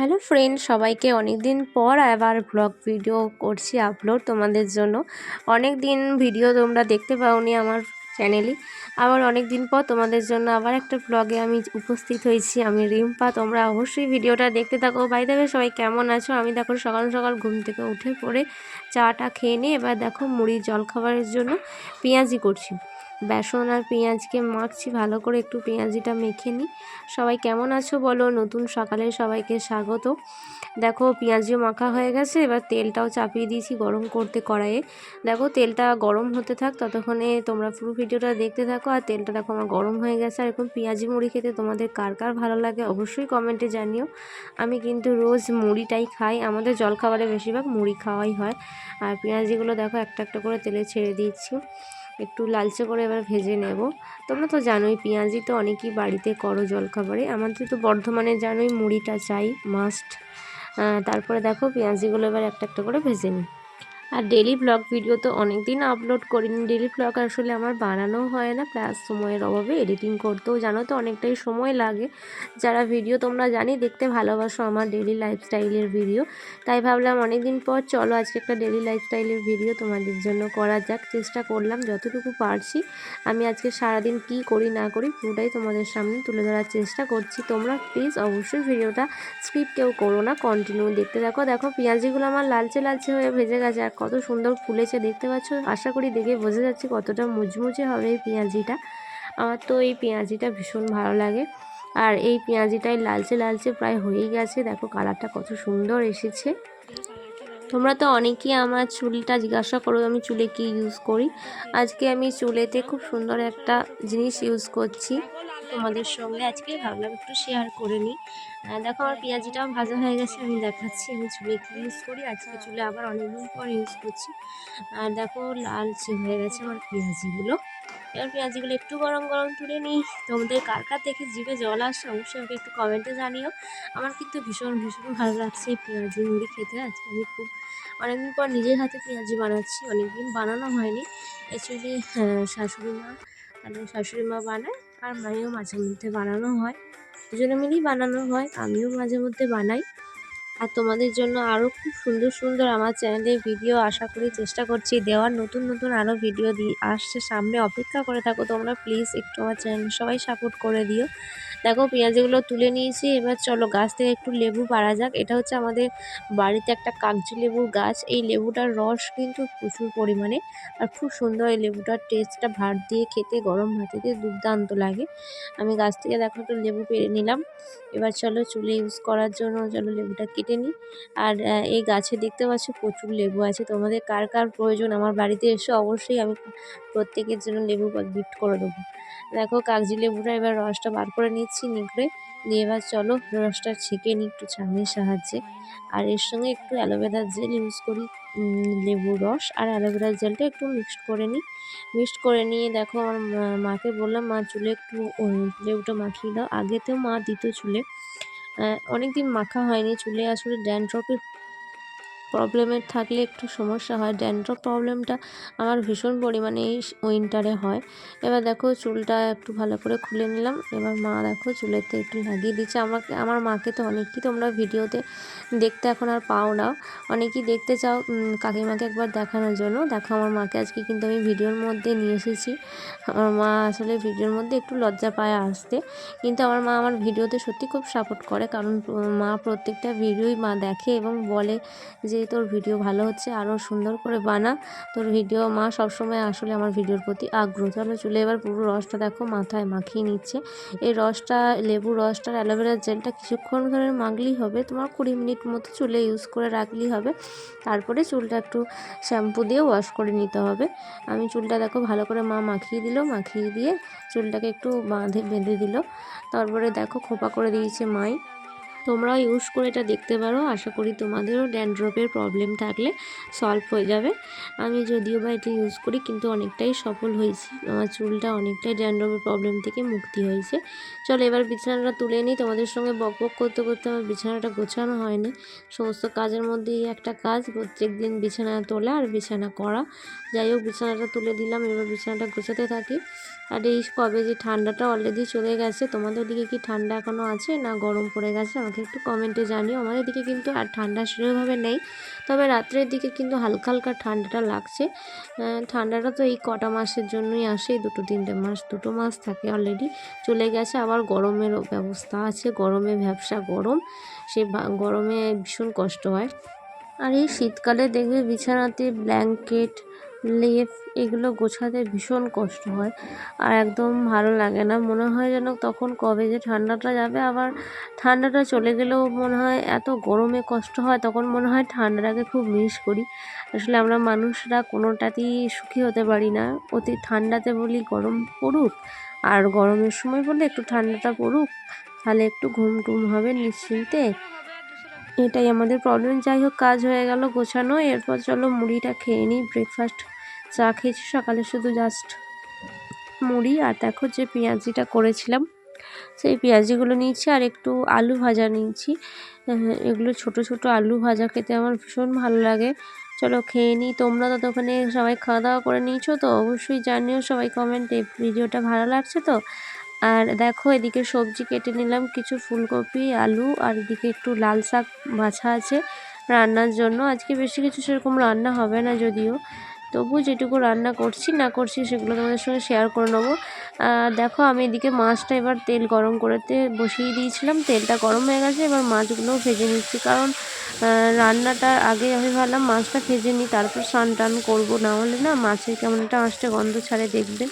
Hello friend সবাইকে অনেক দিন পর আবার ব্লগ ভিডিও করছি আপলোড তোমাদের জন্য। অনেক দিন ভিডিও তোমরা দেখতে পাওনি আমার চ্যানেলে আবার অনেক দিন পর তোমাদের জন্য আবার একটা ব্লগে আমি উপস্থিত হয়েছি। আমি রিম্পা, তোমরা অবশ্যই ভিডিওটা দেখতে থাকো। বাই দেবে সবাই কেমন আছো? আমি দেখো সকাল সকাল ঘুম থেকে উঠে পড়ে চাটা খেয়ে নিয়ে এবার দেখো মুড়ি জলখাবারের জন্য পেঁয়াজি করছি। বেসন আর পেঁয়াজকে মাখছি, ভালো করে একটু পেঁয়াজিটা মেখে নিই। সবাই কেমন আছো বলো? নতুন সকালে সবাইকে স্বাগত। দেখো, পেঁয়াজিও মাখা হয়ে গেছে, এবার তেলটাও চাপিয়ে দিয়েছি গরম করতে কড়াইয়ে। দেখো, তেলটা গরম হতে থাক, ততক্ষণে তোমরা পুরো ভিডিওটা দেখতে থাকো। আর তেলটা দেখো আমার গরম হয়ে গেছে। আর এরকম পেঁয়াজি মুড়ি খেতে তোমাদের কার কার ভালো লাগে অবশ্যই কমেন্টে জানিও। আমি কিন্তু রোজ মুড়িটাই খাই, আমাদের জলখাবারে বেশিরভাগ মুড়ি খাওয়াই হয়। আর পেঁয়াজিগুলো দেখো একটা একটা করে তেলে ছেড়ে দিচ্ছি। একটু লালচে করে এবার ভেজে নেব। তোমরা তো জানোই, পেঁয়াজি তো অনেকই বাড়িতে করো জলখাবারে। আমাদের তো বর্ধমানে জানোই, মুড়িটা চাই মাস্ট তারপরে দেখো, পেঁয়াজিগুলো এবার একটা একটা করে ভেজে নিই। আর ডেলি ব্লগ ভিডিও তো অনেক দিন আপলোড করিনি। ডেলি ব্লগ আসলে আমার বানানো হয় না প্লাস সময়ের অভাবে এডিটিং করতেও জানো তো অনেকটাই সময় লাগে। যারা ভিডিও তোমরা জানি দেখতে ভালোবাসো আমার ডেলি লাইফস্টাইলের ভিডিও তাই ভাবলাম অনেক দিন পর চলো আজকে একটা ডেলি লাইফস্টাইলের ভিডিও তোমাদের জন্য করা যাক। চেষ্টা করলাম যতটুকু পারছি। আমি আজকে সারাদিন কি করি না করি পুরোটাই তোমাদের সামনে তুলে ধরার চেষ্টা করছি। তোমরা প্লিজ অবশ্যই ভিডিওটা স্কিপ কেউ করো না কন্টিনিউ দেখতে দেখো দেখো পেঁয়াজিগুলো আমার লালচে লালচে হয়ে ভেজে গেছে কত সুন্দর ফুলেছে দেখতে পাচ্ছ। আশা করি দেখে বোঝা যাচ্ছে কতটা মুচমুচে হবে এই পেঁয়াজিটা। আমার তো এই পেঁয়াজিটা ভীষণ ভালো লাগে। আর এই পেঁয়াজিটাই লালচে লালচে প্রায় হয়েই গেছে। দেখো কালারটা কত সুন্দর এসেছে। তোমরা তো অনেকেই আমার চুলটা জিজ্ঞাসা করো, আমি চুলে কি ইউজ করি? আজকে আমি চুলেতে খুব সুন্দর একটা জিনিস ইউজ করছি। তোমাদের সঙ্গে আজকে ভাবলাম একটু শেয়ার করে নিই। দেখো আমার পেঁয়াজিটাও ভাজা হয়ে গেছে, আমি দেখাচ্ছি, আমি চুলে কী ইউজ করি, আজকে চুলে আবার অনেকদিন পর ইউজ করছি। আর দেখো লালচে হয়ে গেছে আমার পেঁয়াজিগুলো। এবার পেঁয়াজিগুলো একটু গরম গরম তুলে নিই। তোমাদের কার কার দেখে জিভে জল আসছে অবশ্যই আমাকে একটু কমেন্টে জানিও। আমার কিন্তু ভীষণ ভীষণ ভালো লাগছে এই পেঁয়াজি মুড়ি খেতে। আজকে আমি খুব অনেকদিন পর নিজের হাতে পেঁয়াজি বানাচ্ছি, অনেকদিন বানানো হয়নি। অ্যাকচুয়ালি শাশুড়ি মা মানে শাশুড়ি মা বানায় আর মায়েও মাঝে মধ্যে বানানো হয়। দুজনে মিলেই বানানো হয়, আমিও মাঝে মধ্যে বানাই। আর তোমাদের জন্য আরও খুব সুন্দর সুন্দর আমার চ্যানেলে ভিডিও আশা করি চেষ্টা করছি। দেওয়ার নতুন নতুন আরও ভিডিও দিই আসছে। সামনে অপেক্ষা করে থাকো তোমরা। প্লিজ একটু আমার চ্যানেল সবাই সাপোর্ট করে দিও। দেখো, পেঁয়াজগুলো তুলে নিয়েছি। এবার চলো, গাছ থেকে একটু লেবু পাড়া যাক। এটা হচ্ছে আমাদের বাড়িতে একটা কাগজি লেবুর গাছ। এই লেবুটার রস কিন্তু প্রচুর পরিমাণে। আর খুব সুন্দর এই লেবুটার টেস্টটা ভাত দিয়ে খেতে, গরম ভাতে দিয়ে দুর্দান্ত লাগে। আমি গাছ থেকে দেখো একটু লেবু পেরে নিলাম। এবার চলো, চুলে ইউজ করার জন্য চলো লেবুটা কেটে নিই। আর এই গাছে দেখতে পাচ্ছ প্রচুর লেবু আছে। তোমাদের কার কার প্রয়োজন আমার বাড়িতে এসে, অবশ্যই আমি প্রত্যেকের জন্য লেবু গিফট করে দেবো। দেখো, কাগজি লেবুটা এবার রসটা বার করে নিচ্ছি নিগড়ে নিয়ে এবার চলো রসটা ছেঁকে নিই একটু ছাঁকনির সাহায্যে। আর এর সঙ্গে একটু অ্যালোভেরার জেল ইউজ করি লেবুর রস। আর অ্যালোভেরার জেলটা একটু মিক্সড করে নিই। মিক্সড করে নিয়ে দেখো আমার মাকে বললাম, মা, চুলে একটু লেবুটা মাখিয়ে দাও। আগে তো মা দিত চুলে। অনেক দিন মাখা হয়নি, চুলে আসলে ড্যান্ড্রপের প্রবলেমের থাকলে একটু সমস্যা হয়। ড্যান্ড্রফ প্রবলেমটা আমার ভীষণ পরিমাণে এই উইন্টারে হয়। এবার দেখো চুলটা একটু ভালো করে খুলে নিলাম। এবার মা দেখো চুলেতে একটু লাগিয়ে দিচ্ছে। আমাকে, আমার মাকে তো অনেকই তোমরা ভিডিওতে দেখতে এখন আর পাও না। অনেকেই দেখতে চাও কাকিমাকে একবার দেখানোর জন্য। দেখো আমার মাকে আজকে কিন্তু আমি ভিডিওর মধ্যে নিয়ে এসেছি। আমার মা আসলে ভিডিওর মধ্যে একটু লজ্জা পায় আসতে। কিন্তু আমার মা আমার ভিডিওতে সত্যি খুব সাপোর্ট করে। কারণ মা প্রত্যেকটা ভিডিওই মা দেখে এবং বলে যে তোর ভিডিও ভালো হচ্ছে আরও সুন্দর করে বানা। তোর ভিডিও মা সবসময় আসলে আমার ভিডিওর প্রতি আগ্রহ। চলো চলে এবার পুরো রসটা দেখো, মাথায় মাখিয়ে নিচ্ছে। এই রসটা লেবু রসটার অ্যালোভেরার জেলটা কিছুক্ষণ ধরে মাখলেই হবে। তোমার কুড়ি মিনিট মতো চুলে ইউজ করে রাখলেই হবে। তারপরে চুলটা একটু শ্যাম্পু দিয়ে ওয়াশ করে নিতে হবে। আমি চুলটা দেখো ভালো করে মা মাখিয়ে দিল, মাখিয়ে দিয়ে চুলটাকে একটু বাঁধে, বেঁধে দিল। তারপরে দেখো খোপা করে দিয়েছে মাই। তোমরাও ইউজ করে এটা দেখতে পারো। আশা করি তোমাদেরও ড্যান্ড্রপের প্রবলেম থাকলে সলভ হয়ে যাবে। আমি যদিও বা এটা ইউজ করি, কিন্তু অনেকটাই সফল হয়েছি। আমার চুলটা অনেকটাই ড্যান্ড্রপের প্রবলেম থেকে মুক্তি হয়েছে। চলো এবার বিছানাটা তুলে নিই। তোমাদের সঙ্গে বক বক করতে করতে আমার বিছানাটা গোছানো হয়নি। সমস্ত কাজের মধ্যেই একটা কাজ, প্রত্যেক দিন বিছানা তোলা আর বিছানা করা। যাই হোক, বিছানাটা তুলে দিলাম। এবার বিছানাটা গোছাতে থাকি। আর এই কবে যে ঠান্ডাটা অলরেডি চলে গেছে, তোমাদের দিকে কি ঠান্ডা এখনও আছে না গরম পড়ে গেছে? আমাকে একটু কমেন্টে জানিও। আমাদের দিকে কিন্তু আর ঠান্ডা সেরকমভাবে নেই। তবে রাত্রের দিকে কিন্তু হালকা হালকা ঠান্ডাটা লাগছে। ঠান্ডাটা তো এই কটা মাসের জন্যই আসে। এই দুটো তিনটে মাস, দুটো মাস থাকে অলরেডি চলে গেছে। আবার গরমেরও ব্যবস্থা আছে। গরমে ব্যবসা গরম। সে গরমে ভীষণ কষ্ট হয়। আর এই শীতকালে দেখবে বিছানাতে ব্ল্যাঙ্কেট লেপ এগুলো গোছাতে ভীষণ কষ্ট হয়। আর একদম ভালো লাগে না। মনে হয় যেন তখন কবে যে ঠান্ডাটা যাবে, আবার ঠান্ডাটা চলে গেলেও মনে হয় এত গরমে কষ্ট হয়, তখন মনে হয় ঠান্ডাটাকে খুব মিস করি। আসলে আমরা মানুষরা কোনোটাতেই সুখী হতে পারি না। অতি ঠান্ডাতে বলি গরম পড়ুক, আর গরমের সময় বলে একটু ঠান্ডাটা পড়ুক, তাহলে একটু ঘুম টুম হবে নিশ্চিন্তে। এটাই আমাদের প্রবলেম যাই হোক, কাজ হয়ে গেল গোছানো। এরপর চলো মুড়িটা খেয়ে নিই। ব্রেকফাস্ট চা খেয়েছি, সকালে শুধু জাস্ট মুড়ি। আর দেখো যে পেঁয়াজিটা করেছিলাম, সেই পেঁয়াজিগুলো নিয়েছি আর একটু আলু ভাজা নিয়েছি। এগুলো ছোট ছোট আলু ভাজা খেতে আমার ভীষণ ভালো লাগে। চলো খেয়ে নিই। তোমরা তো ওখানে সবাই খাওয়া দাওয়া করে নিয়েছো, তো অবশ্যই জানিও সবাই কমেন্টে ভিডিওটা ভালো লাগছে তো? আর দেখো, এদিকে সবজি কেটে নিলাম, কিছু ফুলকপি, আলু, আর এদিকে একটু লাল শাক মাছা আছে রান্নার জন্য। আজকে বেশি কিছু সেরকম রান্না হবে না যদিও। তবু যেটুকু রান্না করছি, না করছি সেগুলো তোমাদের সঙ্গে শেয়ার করে নেব। দেখো, আমি এদিকে মাছটা এবার তেল গরম করতে বসিয়ে দিয়েছিলাম। তেলটা গরম হয়ে গেছে, এবার মাছগুলোও ভেজে নিচ্ছি। কারণ রান্নাটার আগে আমি ভাবলাম মাছটা ভেজে নিই, তারপর স্নান টান করব। না হলে না মাছের কেমন একটা আঁশটা গন্ধ ছাড়ে দেখবে।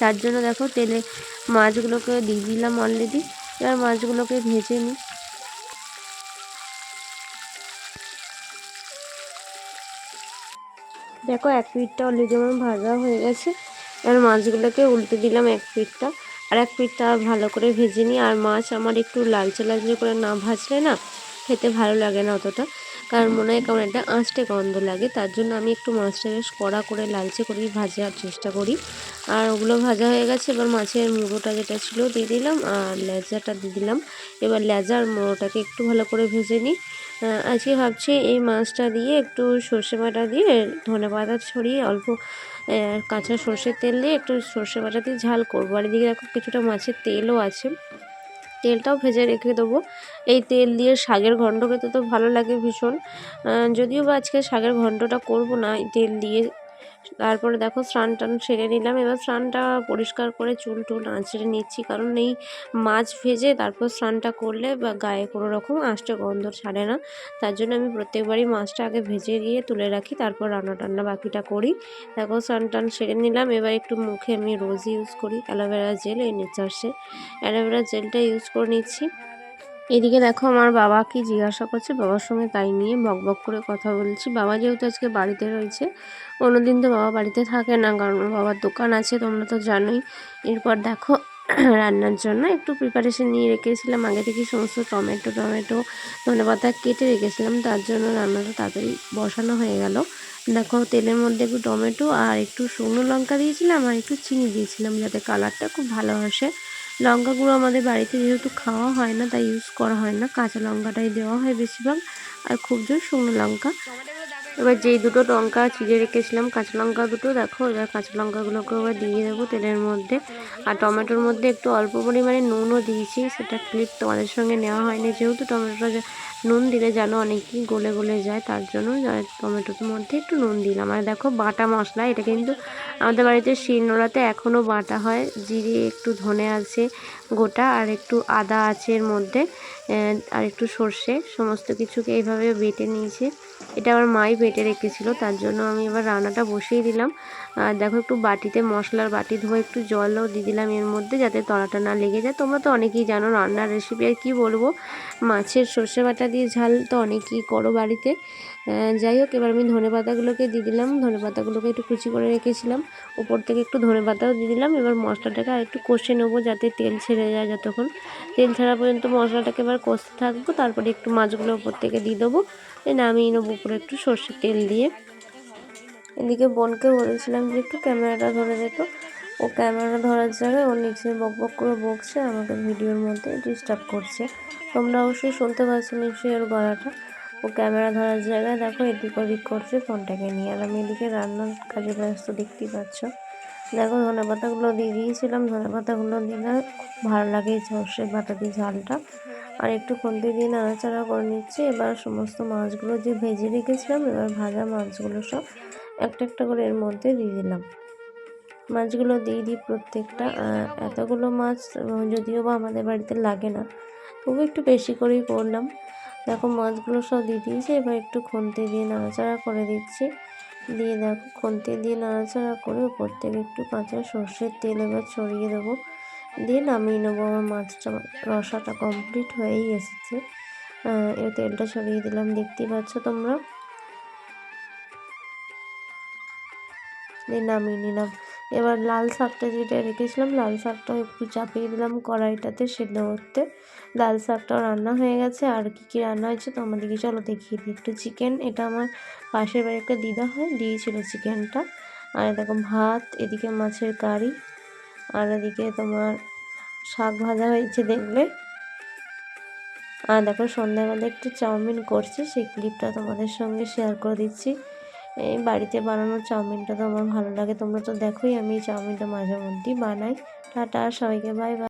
তার জন্য দেখো তেলে মাছগুলোকে দিয়ে দিলাম অলরেডি এবার মাছগুলোকে ভেজে নিই। দেখো এক পিঠটা অলরেডি আমার ভাজা হয়ে গেছে। এবার মাছগুলোকে উল্টে দিলাম এক পিঠটা। আর এক পিঠটা ভালো করে ভেজে নিই। আর মাছ আমার একটু লালচে লালচে করে না ভাজলে না খেতে ভালো লাগে না অতটা। কারণ মনে হয় কেমন একটা আঁচটে গন্ধ লাগে, তার জন্য আমি একটু মাছটা বেশ কড়া করে লালচে করেই ভাজার চেষ্টা করি। আর ওগুলো ভাজা হয়ে গেছে, এবার মাছের মুড়োটা যেটা ছিল দিয়ে দিলাম, আর লেজাটা দিয়ে দিলাম। এবার লেজা আর মুড়োটাকে একটু ভালো করে ভেজে নিই। আজকে ভাবছি এই মাছটা দিয়ে একটু সর্ষে বাটা দিয়ে ধনে পাতা ছড়িয়ে অল্প কাঁচা সর্ষের তেল দিয়ে একটু সর্ষে বাটা দিয়ে ঝাল করব। আর এদিকে দেখো কিছুটা মাছের তেলও আছে। তেলটাও ভেজে রেখে দেবো। এই তেল দিয়ে শাকের ঘণ্ট খেতে তো ভালো লাগে ভীষণ। যদিও বা আজকে শাকের ঘণ্টটা করব না তেল দিয়ে তারপরে দেখো স্নান টান সেরে নিলাম। এবার স্নানটা পরিষ্কার করে চুল টুল আঁচড়ে নিচ্ছি, কারণ এই মাছ ভেজে তারপর স্নানটা করলে বা গায়ে কোনো রকম আঁশটা গন্ধ ছাড়ে না। তার জন্য আমি প্রত্যেকবারই মাছটা আগে ভেজে গিয়ে তুলে রাখি, তারপর রান্না টান্না বাকিটা করি। দেখো স্নান টান সেরে নিলাম। এবার একটু মুখে আমি রোজ ইউজ করি অ্যালোভেরা জেল, এই নেচার্সে অ্যালোভেরা জেলটা ইউজ করে নিচ্ছি। এদিকে দেখো আমার বাবা কি জিজ্ঞাসা করছে, বাবার সঙ্গে তাই নিয়ে বক বক করে কথা বলছি। বাবা যেহেতু আজকে বাড়িতে রয়েছে অন্যদিন তো বাবা বাড়িতে থাকে না, কারণ বাবার দোকান আছে, তোমরা তো জানোই। এরপর দেখো, রান্নার জন্য একটু প্রিপারেশন নিয়ে রেখেছিলাম। আগে থেকে সমস্ত টমেটো টমেটো, ধনে পাতা কেটে রেখেছিলাম, তার জন্য রান্নাটা তাড়াতাড়ি বসানো হয়ে গেল। দেখো, তেলের মধ্যে একটু টমেটো আর একটু শুকনো লঙ্কা দিয়েছিলাম আর একটু চিনি দিয়েছিলাম, যাতে কালারটা খুব ভালো আসে। লঙ্কা গুঁড়ো আমাদের বাড়িতে যেহেতু খাওয়া হয় না, তাই ইউজ করা হয় না। কাঁচা লঙ্কাটাই দেওয়া হয় বেশিরভাগ। আর খুব জোর শুকনো লঙ্কা। এবার যেই দুটো লঙ্কা চিড়ে রেখেছিলাম, কাঁচা লঙ্কা দুটো, দেখো, এবার কাঁচা লঙ্কাগুলোকে এবার দিয়ে দেবো তেলের মধ্যে। আর টমেটোর মধ্যে একটু অল্প পরিমাণে নুনও দিয়েছি, সেটা ক্লিপ তোমাদের সঙ্গে নেওয়া হয়নি যেহেতু টমেটোটা নুন দিলে যেন অনেকই গলে গলে যায়, তার জন্য টমেটোর মধ্যে একটু নুন দিলাম। আর দেখো, বাটা মশলা, এটা কিন্তু আমাদের বাড়িতে শিলনোড়াতে এখনও বাটা হয়, জিরে একটু ধনে আছে গোটা, আর একটু আদা আছে এর মধ্যে আর একটু সর্ষে, সমস্ত কিছুকে এইভাবে বেটে নিয়েছি। এটা আমার মাই বেটে রেখেছিলো, তার জন্য আমি এবার রান্নাটা বসিয়ে দিলাম। আর দেখো একটু বাটিতে মশলার বাটি ধোয়া একটু জলও দিয়ে দিলাম এর মধ্যে যাতে তলাটা না লেগে যায়। তোমরা তো অনেকেই জানো রান্নার রেসিপি আর কী বলব? মাছের সর্ষে বাটা দিয়ে ঝাল তো অনেকেই করো বাড়িতে। যাই হোক, এবার আমি ধনে পাতাগুলোকে দিয়ে দিলাম। ধনে পাতাগুলোকে একটু কুচি করে রেখেছিলাম। উপর থেকে একটু ধনে পাতাও দিয়ে দিলাম। এবার মশলাটাকে আর একটু কষে নেব যাতে তেল ছেড়ে যায় যতক্ষণ। তেল ছাড়া পর্যন্ত মশলাটাকে এবার কষতে থাকব। তারপরে একটু মাছগুলো উপর থেকে দিয়ে দেবো। নামিয়ে নেব উপরে একটু সর্ষের তেল দিয়ে। এদিকে বোনকে বলেছিলাম যে, একটু ক্যামেরাটা ধরে দিত ও ক্যামেরা ধরার জায়গায় ও নিচে বক বক করে বকছে, আমাকে ভিডিওর মধ্যে ডিস্টার্ব করছে। তোমরা অবশ্যই শুনতে পাচ্ছ নিশ্চয়ই ওর গলাটা। ও ক্যামেরা ধরার জায়গায় দেখো এদিক ওদিক করছে, ফোনটাকে নিয়ে আর আমি এদিকে, রান্নার কাজে ব্যস্ত দেখতেই পাচ্ছ। দেখো ধনে পাতাগুলো দিয়ে দিয়েছিলাম, ধনে পাতাগুলো দিলে খুব ভালো লাগে এই সর্ষে পাতা দিয়ে ঝালটা। আর একটু খুন্তি দিয়ে নাড়াচাড়া করে নিচ্ছি। এবার সমস্ত মাছগুলো যে ভেজে রেখেছিলাম, এবার ভাজা মাছগুলো সব একটা একটা করে এর মধ্যে দিয়ে দিলাম। মাছগুলো দিয়ে দিই প্রত্যেকটা এতগুলো মাছ যদিও বা আমাদের বাড়িতে লাগে না, তবু একটু বেশি করেই করলাম। দেখো মাছগুলো সব দিয়ে দিয়েছে, এবার একটু খুন্তি দিয়ে নাড়াচাড়া করে দিচ্ছি। দিয়ে দেখো খুন্তি দিয়ে নাড়াচাড়া করে উপর থেকে একটু কাঁচা সর্ষের তেল এবার ছড়িয়ে দেবো। দিয়ে নামিয়ে নেব, আমার মাছটা, রসাটা কমপ্লিট হয়েই এসেছে। তেলটা ছড়িয়ে দিলাম, দেখতেই পাচ্ছ তোমরা? দিয়ে নামিয়ে নিলাম। এবার লাল শাকটা যেটা রেখেছিলাম, লাল শাকটাও একটু চাপিয়ে দিলাম কড়াইটাতে সেদ্ধ করতে। লাল শাকটাও রান্না হয়ে গেছে। আর কী কী রান্না হয়েছে তোমাদেরকে চলো দেখিয়ে দিই। একটু চিকেন এটা আমার পাশের বাড়ি একটা দিদা হয়, দিয়েছিল চিকেনটা আর দেখো ভাত, এদিকে মাছের কারি, আর এদিকে তোমার শাক ভাজা হয়েছে দেখলে। আর দেখো সন্ধ্যাবেলা একটু চাউমিন করছি, সেই ক্লিপটা তোমাদের সঙ্গে শেয়ার করে দিচ্ছি। এই বাড়িতে বানানো চাউমিনটা তো আমার ভালো লাগে। তোমরা তো দেখোই আমি চাউমিনটা মাঝে মধ্যেই বানাই। টাটা, সবাইকে বাই বাই